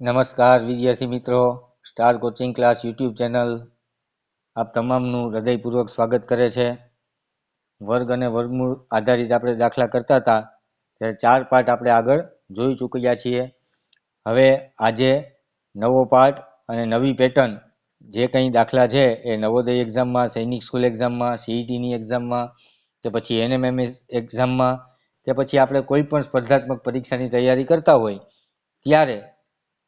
નમસ્કાર વિદ્યાર્થી મિત્રો star coaching class YouTube channel આપ તમામનું હૃદયપૂર્વક સ્વાગત કરે છે. વર્ગ અને વર્ગમૂળ આધારિત આપણે દાખલા કરતા હતા, ત્યારે ચાર પાઠ આપણે આગળ જોઈ ચૂક્યા છીએ. હવે આજે નવો પાઠ અને નવી પેટર્ન જે કંઈ દાખલા છે એ નવોદય એક્ઝામમાં સૈનિક સ્કૂલ એક્ઝામમાં સીઈટીની એક્ઝામમાં કે પછી એનએમએમએસ એક્ઝામમાં કે પછી આપણે કોઈ પણ સ્પર્ધાત્મક પરીક્ષાની તૈયારી કરતા હોય, ત્યારે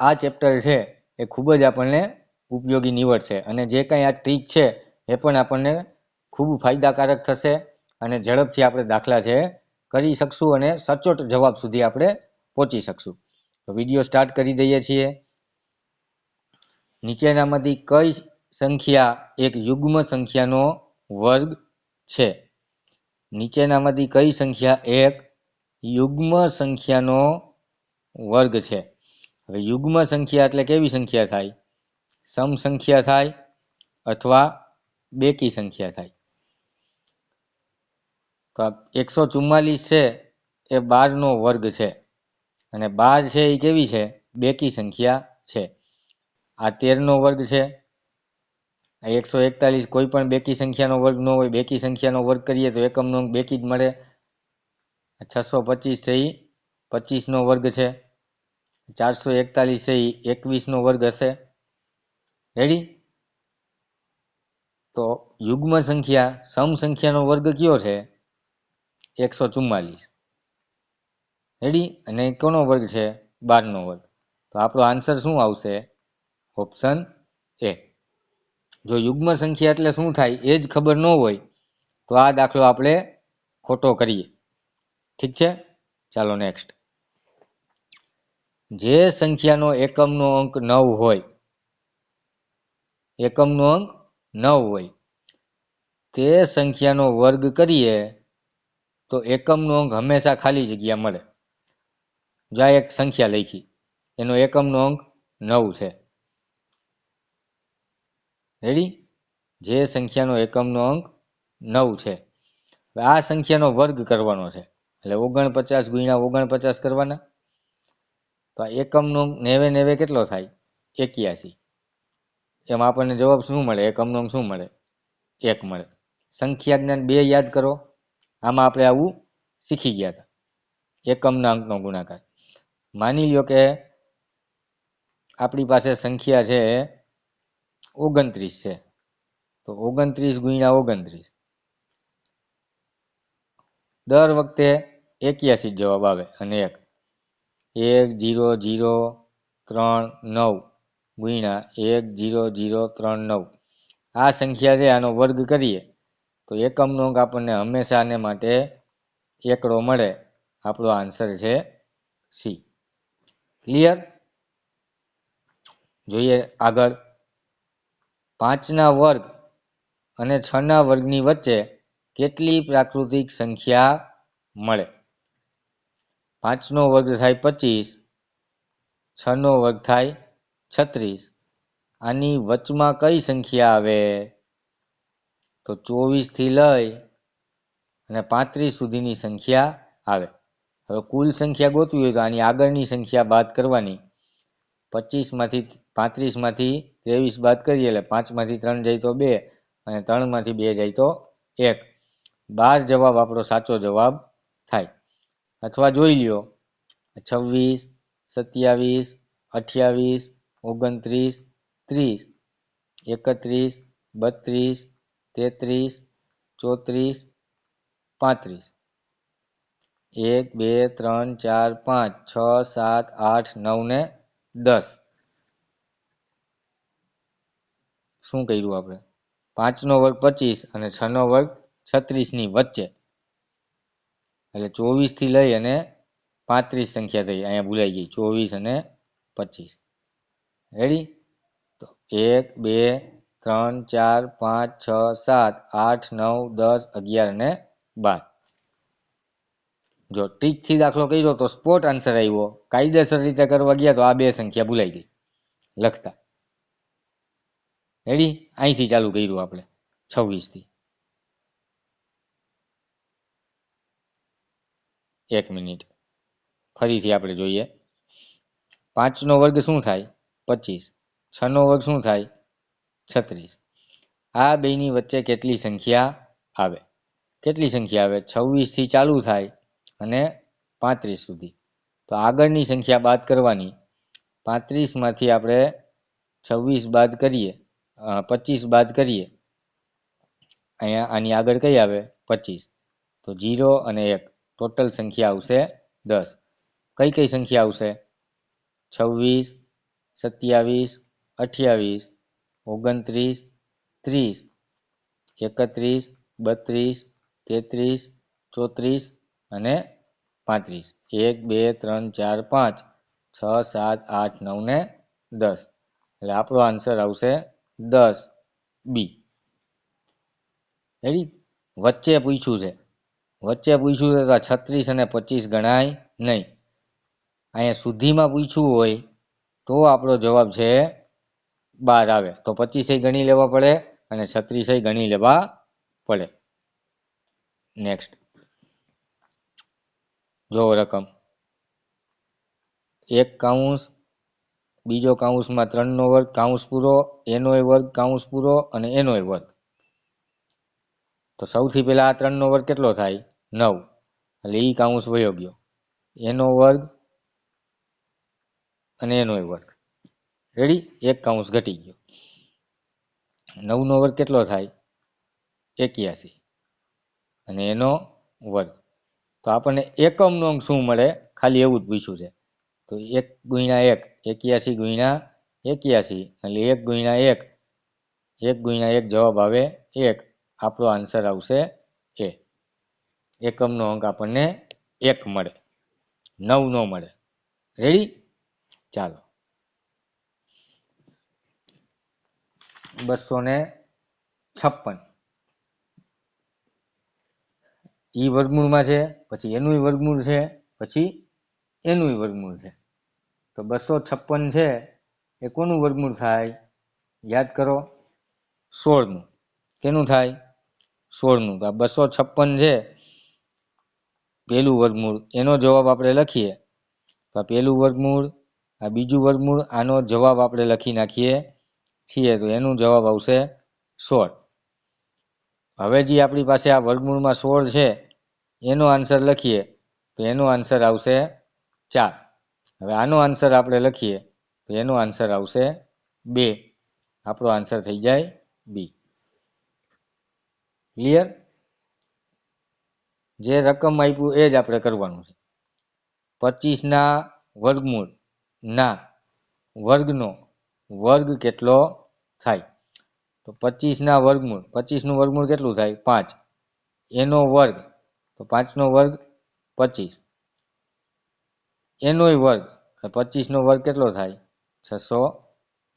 આ ચેપ્ટર છે એ ખૂબ જ આપણને ઉપયોગી નીવડશે અને જે કંઈ આ ટ્રીક છે એ પણ આપણને ખૂબ ફાયદાકારક થશે અને ઝડપથી આપણે દાખલા છે કરી શકશું અને સચોટ જવાબ સુધી આપણે પહોંચી શકશું. તો વીડિયો સ્ટાર્ટ કરી દઈએ છીએ. નીચેનામાંથી કઈ સંખ્યા એક યુગ્મ સંખ્યાનો વર્ગ છે? નીચેનામાંથી કઈ સંખ્યા એક યુગ્મ સંખ્યાનો વર્ગ છે? હવે યુગ્મ સંખ્યા એટલે કેવી સંખ્યા થાય? સમ સંખ્યા થાય અથવા બેકી સંખ્યા થાય. તો એકસો ચુમ્માલીસ છે, એ બારનો વર્ગ છે. અને બાર છે એ કેવી છે? બેકી સંખ્યા છે. આ તેરનો વર્ગ છે. આ એકસો એકતાલીસ કોઈ પણ બેકી સંખ્યાનો વર્ગ ન હોય, બેકી સંખ્યાનો વર્ગ કરીએ તો એકમનો બેકી જ મળે. છસો પચીસ છે એ પચીસનો વર્ગ છે. ચારસો એકતાલીસ છે એ એકવીસનો વર્ગ હશે. રેડી તો યુગ્મ સંખ્યા સમ સંખ્યાનો વર્ગ કયો છે? એકસો ચુમ્માલીસ રેડી અને કોનો વર્ગ છે? બારનો વર્ગ. તો આપણો આન્સર શું આવશે? ઓપ્શન એ જો યુગ્મ સંખ્યા એટલે શું થાય? એ જ ખબર ન હોય, તો આ દાખલો આપણે ખોટો કરીએ. ઠીક છે? ચાલો નેક્સ્ટ. જે સંખ્યાનો એકમનો અંક નવ હોય, એકમનો અંક નવ હોય, તે સંખ્યાનો વર્ગ કરીએ તો એકમનો અંક હંમેશા ખાલી જગ્યા મળે. જો એક સંખ્યા લખી, એનો એકમનો અંક નવ છે. રેડી જે સંખ્યાનો એકમનો અંક નવ છે. આ સંખ્યાનો વર્ગ કરવાનો છે. એટલે ઓગણપચાસ ગુણ્યા ઓગણપચાસ કરવાના. તો આ એકમનો નેવે નેવે કેટલો થાય? એક્યાસી. એમાં આપણને જવાબ શું મળે? એકમનો શું મળે? એક મળે. સંખ્યા જ્ઞાન બે યાદ કરો. આમાં આપણે આવું શીખી ગયા હતા. એકમના અંકનો ગુણાકાર. માની લ્યો કે આપણી પાસે સંખ્યા છે ઓગણત્રીસ છે. તો ઓગણત્રીસ ગુણ્યા ઓગણત્રીસ. દર વખતે એક્યાસી જવાબ આવે અને એક. એક જીરો જીરો ત્રણ નવ ગુણ્યા એક જીરો જીરો ત્રણ નવ. આ સંખ્યા છે, આનો વર્ગ કરીએ. તો એકમનો અંક આપણને હંમેશાને માટે એકડો મળે. આપણો આન્સર છે સી ક્લિયર જોઈએ આગળ. પાંચના વર્ગ અને છના વર્ગની વચ્ચે કેટલી પ્રાકૃતિક સંખ્યા મળે? પાંચનો વર્ગ થાય પચીસ, છનો વર્ગ થાય છત્રીસ. આની વચમાં કઈ સંખ્યા આવે? તો ચોવીસથી લઈ અને પાંત્રીસ સુધીની સંખ્યા આવે. હવે કુલ સંખ્યા ગોતવી હોય તો આની આગળની સંખ્યા બાદ કરવાની. પચીસમાંથી પાંત્રીસમાંથી ત્રેવીસ બાદ કરીએ એટલે પાંચમાંથી ત્રણ જાય તો બે અને ત્રણમાંથી બે જાય તો એક. બાર જવાબ આપણો સાચો જવાબ અથવા જોઈ લ્યો. છવ્વીસ, સત્યાવીસ, અઠ્યાવીસ, ઓગણત્રીસ, ત્રીસ, એકત્રીસ, બત્રીસ, તેત્રીસ, ચોત્રીસ, પાંત્રીસ. એક, બે, ત્રણ, ચાર, પાંચ, છ, સાત, આઠ, નવ ને દસ. શું કર્યું આપણે? પાંચનો વર્ગ પચીસ અને છનો વર્ગ છત્રીસની વચ્ચે. એટલે ચોવીસથી લઈ અને પાંત્રીસ સંખ્યા થઈ, અહીંયા ભૂલાઈ ગઈ, ચોવીસ અને પચીસ. રેડી તો એક, બે, ત્રણ, ચાર, પાંચ, છ, સાત, આઠ, નવ, દસ, અગિયાર અને બાર. જો ટ્રીકથી દાખલો કર્યો તો સ્પોટ આન્સર આવ્યો. કાયદેસર રીતે કરવા ગયા તો આ બે સંખ્યા ભૂલાઈ ગઈ. લખતા. રેડી અહીંથી ચાલુ કર્યું આપણે. છવ્વીસથી. એક મિનિટ. ફરીથી આપણે જોઈએ. પાંચનો વર્ગ શું થાય? પચીસ. છનો વર્ગ શું થાય? છત્રીસ. આ બેની વચ્ચે કેટલી સંખ્યા આવે? કેટલી સંખ્યા આવે? છવ્વીસથી ચાલુ થાય અને પાંત્રીસ સુધી. તો આગળની સંખ્યા બાદ કરવાની. પાંત્રીસમાંથી આપણે છવ્વીસ બાદ કરીએ. પચીસ બાદ કરીએ. અહીંયા આની આગળ કઈ આવે? પચીસ. તો જીરો અને એક. ટોટલ સંખ્યા આવશે દસ. કઈ કઈ સંખ્યા આવશે? છવ્વીસ, સત્યાવીસ, અઠ્યાવીસ, ઓગણત્રીસ, ત્રીસ, એકત્રીસ, બત્રીસ, તેત્રીસ, ચોત્રીસ અને પાંત્રીસ. એક, બે, ત્રણ, ચાર, પાંચ, છ, સાત, આઠ, નવ ને દસ. એટલે આપણો આન્સર આવશે દસ બી. રેડી વચ્ચે પૂછ્યું છે. વચ્ચે પૂછ્યું છે તો છત્રીસ અને પચીસ ગણાય નહીં. અહીંયા સુધીમાં પૂછ્યું હોય તો આપણો જવાબ છે બાર આવે. તો પચીસે ગણી લેવા પડે અને છત્રીસે ગણી લેવા પડે. નેક્સ્ટ જો રકમ એક કાઉન્સ, બીજો કાઉન્સમાં ત્રણનો વર્ગ, કાઉન્સ પૂરો એનોય વર્ગ, કાઉન્સ પૂરો અને એનોય વર્ગ. તો સૌથી પહેલાં આ ત્રણનો વર્ગ કેટલો થાય? નવ. એટલે એ કાઉન્સ વયો ગયો. એનો વર્ગ અને એનો વર્ગ. રેડી? એક કાઉન્સ ઘટી ગયો. નવનો વર્ગ કેટલો થાય? એક્યાસી. અને એનો વર્ગ. તો આપણને એકમનો અંક શું મળે? ખાલી એવું જ પૂછ્યું છે. તો એક ગુણ્યા એક, એક્યાસી ગુણ્યા એક્યાસી, એટલે એક ગુણ્યા એક એક ગુણ્યા એક જવાબ આવે એક. આપણો આન્સર આવશે એ. એકમનો અંક આપણને એક મળે. નવ નો મળે. રેડી ચાલો. બસો ને છપ્પન. ઈ વર્ગમૂળમાં છે, પછી એનું વર્ગમૂળ છે, પછી એનું વર્ગમૂળ છે. તો બસો છપ્પન છે, એ કોનું વર્ગમૂળ થાય? યાદ કરો, સોળનું. કેનું થાય? સોળનું. તો આ બસો છપ્પન છે પહેલું વર્ગમૂળ. એનો જવાબ આપણે લખીએ. તો આ પહેલું વર્ગમૂળ, આ બીજું વર્ગમૂળ, આનો જવાબ આપણે લખી નાખીએ છીએ તો એનું જવાબ આવશે સોળ. હવે જે આપણી પાસે આ વર્ગમૂળમાં સોળ છે, એનો આન્સર લખીએ તો એનો આન્સર આવશે ચાર. હવે આનો આન્સર આપણે લખીએ તો એનો આન્સર આવશે બે. આપણો આન્સર થઈ જાય બી. ક્લિયર? જે રકમ આપ્યું એ જ આપણે કરવાનું છે. પચીસના વર્ગમૂળ ના વર્ગનો વર્ગ કેટલો થાય? તો પચીસના વર્ગમૂળ, પચીસનું વર્ગમૂળ કેટલું થાય? પાંચ. એનો વર્ગ, તો પાંચનો વર્ગ પચીસ. એનોય વર્ગ પચીસનો વર્ગ કેટલો થાય? છસો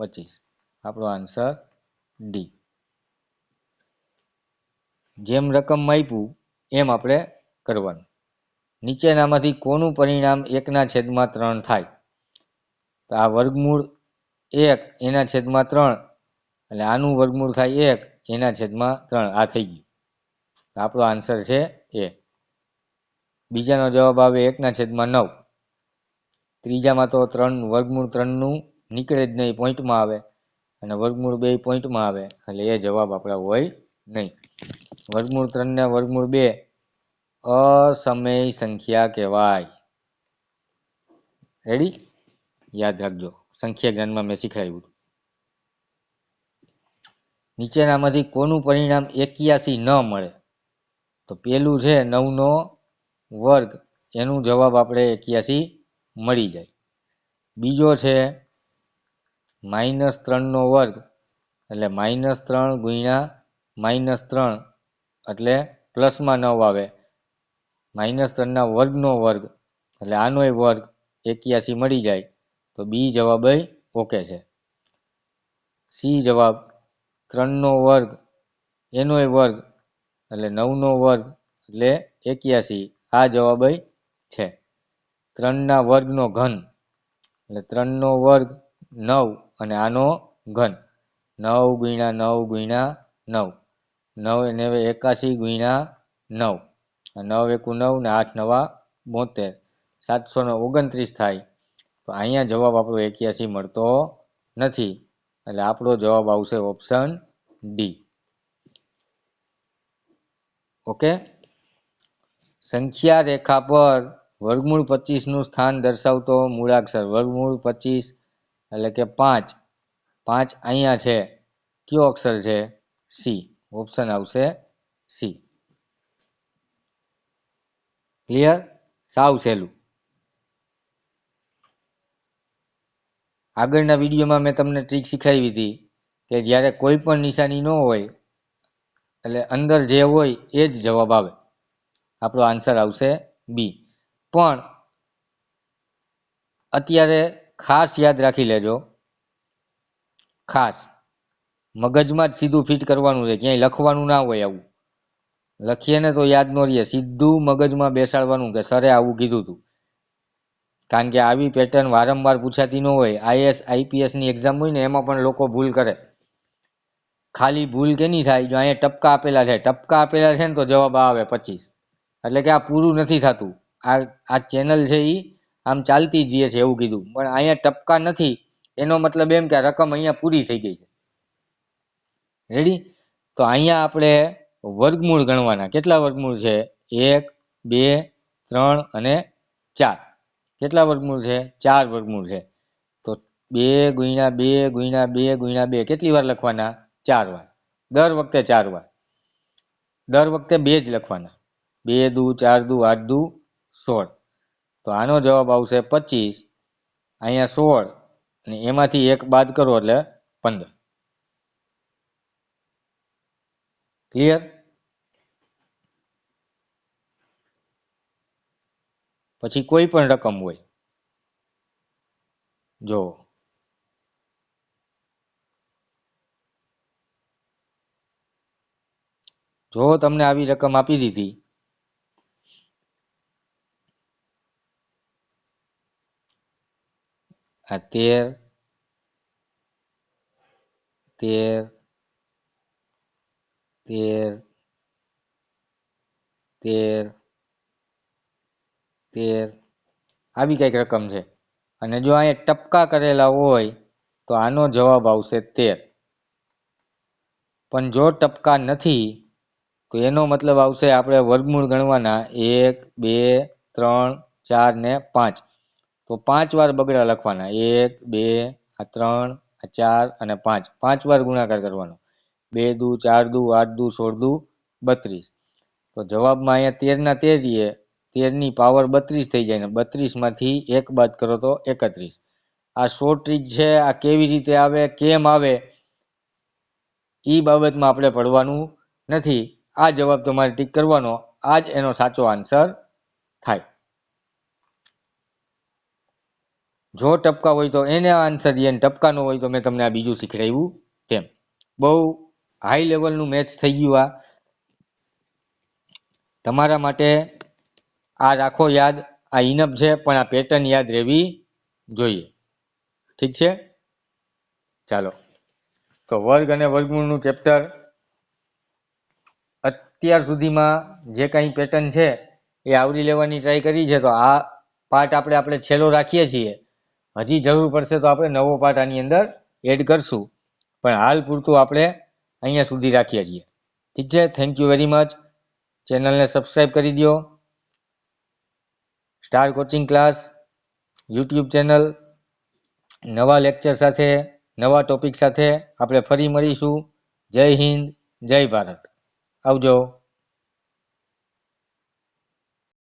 પચીસ. આપણો આન્સર ડી. જેમ રકમ આપ્યું એમ આપણે કરવાનું. નીચેનામાંથી કોનું પરિણામ એકના છેદમાં ત્રણ થાય? તો આ વર્ગમૂળ એક, એના છેદમાં ત્રણ એટલે આનું વર્ગમૂળ થાય એક, એના છેદમાં ત્રણ. આ થઈ ગયું. આપણો આન્સર છે એ. બીજાનો જવાબ આવે એકના છેદમાં નવ. ત્રીજામાં તો ત્રણ, વર્ગમૂળ ત્રણનું નીકળે જ નહીં, પોઈન્ટમાં આવે. અને વર્ગમૂળ બે પોઈન્ટમાં આવે, એટલે એ જવાબ આપણા હોય નહીં. વર્ગમૂળ ત્રણ ને વર્ગમૂળ બે. અસમય સંખ્યા કહેવાય. રેડી યાદ રાખજો. સંખ્યા જ્ઞાનમાં મેં શીખવાડ્યું નીચેનામાંથી કોનું પરિણામ એક્યાસી ન મળે? તો પેલું છે નવનો વર્ગ. એનું જવાબ આપણે એક્યાસી મળી જાય. બીજો છે માઇનસ ત્રણનો વર્ગ. એટલે માઇનસ ત્રણ ગુણ્યા માઇનસ ત્રણ. એટલે પ્લસમાં નવ આવે. માઇનસ ત્રણના વર્ગનો વર્ગ, એટલે આનોય વર્ગ એક્યાસી મળી જાય, તો બી જવાબ ઓકે છે. સી જવાબ ત્રણનો વર્ગ એનોય વર્ગ, એટલે નવનો વર્ગ, એટલે એક્યાસી, આ જવાબ છે. ત્રણના વર્ગનો ઘન, એટલે ત્રણનો વર્ગ નવ અને આનો ઘન, નવ ગુણ્યા નવ ગુણ્યા નવ. નવ નેવે એકાશી ગુણ્યા નવ. નવ એકુ નવ ને આઠ નવા બોતેર. સાતસો ને ઓગણત્રીસ થાય. તો અહીંયા જવાબ આપણો એક્યાસી મળતો નથી. એટલે આપણો જવાબ આવશે ઓપ્શન ડી. ઓકે? સંખ્યા રેખા પર વર્ગમૂળ પચીસનું સ્થાન દર્શાવતો મૂળાક્ષર. વર્ગમૂળ પચીસ એટલે કે પાંચ. પાંચ અહીંયા છે. કયો અક્ષર છે? સી. ઓપ્શન આવશે સી ક્લિયર સાવ સહેલું? આગળના વિડીયોમાં મેં તમને ટ્રીક શીખવી હતી કે જ્યારે કોઈ પણ નિશાની ન હોય, એટલે અંદર જે હોય એ જ જવાબ આવે. આપણો આન્સર આવશે બી પણ અત્યારે ખાસ યાદ રાખી લેજો. ખાસ. મગજમાં જ સીધું ફિટ કરવાનું છે ક્યાંય લખવાનું ના હોય આવું. લખીએ ને તો યાદ ન રહીએ, સીધું મગજમાં બેસાડવાનું કે સરે આવું કીધું હતું કારણ કે આવી પેટર્ન વારંવાર પૂછાતી ન હોય આઈએસ આઈપીએસની એક્ઝામ હોય ને, એમાં પણ લોકો ભૂલ કરે. ખાલી ભૂલ કેની થાય? જો અહીંયા ટપકા આપેલા છે, ટપકા આપેલા છે ને તો જવાબ આવે પચીસ. એટલે કે આ પૂરું નથી થતું. આ આ ચેનલ છે એ આમ ચાલતી જઈએ છે એવું કીધું. પણ અહીંયા ટપકા નથી, એનો મતલબ એમ કે આ રકમ અહીંયા પૂરી થઈ ગઈ છે. રેડી તો અહીંયા આપણે વર્ગમૂળ ગણવાના. કેટલા વર્ગમૂળ છે? એક, બે, ત્રણ અને ચાર. કેટલા વર્ગમૂળ છે? ચાર વર્ગમૂળ છે. તો બે ગુણ્યા બે ગુણ્યા બે ગુણ્યા બે. કેટલી વાર લખવાના? ચાર વાર. દર વખતે ચાર વાર. દર વખતે બે જ લખવાના. બે દુ, ચાર દુ, આઠ દુ, સોળ. તો આનો જવાબ આવશે પચીસ. અહીંયા સોળ. અને એમાંથી એક બાદ કરો એટલે પંદર. ક્લિયર પછી કોઈ પણ રકમ હોય, જો જો તમને આવી રકમ આપી દીધી, આ તેર તેર તેર તેર તેર. આવી કંઈક રકમ છે. અને જો અહીંયા ટપકા કરેલા હોય, તો આનો જવાબ આવશે તેર. પણ જો ટપકા નથી, તો એનો મતલબ આવશે આપણે વર્ગમૂળ ગણવાના એક, બે, ત્રણ, ચાર ને પાંચ. તો પાંચ વાર બગડા લખવાના. એક, બે, આ ત્રણ, આ ચાર અને પાંચ. પાંચ વાર ગુણાકાર કરવાનો. બે દુ, ચાર દુ, આઠ દુ, સોળ દુ, બત્રીસ. તો જવાબમાં અહીંયા તેરના તેર રહીએ, તેરની પાવર બત્રીસ થઈ જાય ને બત્રીસમાંથી એક બાદ કરો તો એકત્રીસ. આ શોર્ટ ટ્રીક છે, આ કેવી રીતે આવે, કેમ આવે એ બાબતમાં આપણે પડવાનું નથી. આ જવાબ તમારે ટીક કરવાનો આ જ એનો સાચો આન્સર થાય. જો ટપકા હોય તો એને આન્સર દઈએ ટપકા ન હોય તો મેં તમને આ બીજું શીખડાવ્યું તેમ. બહુ હાઈ લેવલનું મેચ થઈ ગયું આ. તમારા માટે આ રાખો યાદ, આ ઇનફ છે, પણ આ પેટર્ન યાદ રહેવી જોઈએ. ઠીક છે? ચાલો. તો વર્ગ અને વર્ગમૂળનું ચેપ્ટર અત્યાર સુધીમાં જે કાંઈ પેટર્ન છે, એ આવરી લેવાની ટ્રાય કરી છે, તો આ પાર્ટ આપણે આપણે છેલ્લો રાખીએ છીએ. હજી જરૂર પડશે તો આપણે નવો પાર્ટ આની અંદર એડ કરશું. પણ હાલ પૂરતું આપણે અહીંયા સુધી રાખીએ છીએ. ઠીક છે? થેન્ક યુ વેરી મચ ચેનલને સબસ્ક્રાઈબ કરી દો star coaching class YouTube channel, નવા લેક્ચર સાથે, નવા ટોપિક સાથે આપણે ફરી મળીશું. જય હિન્દ, જય ભારત. આવજો.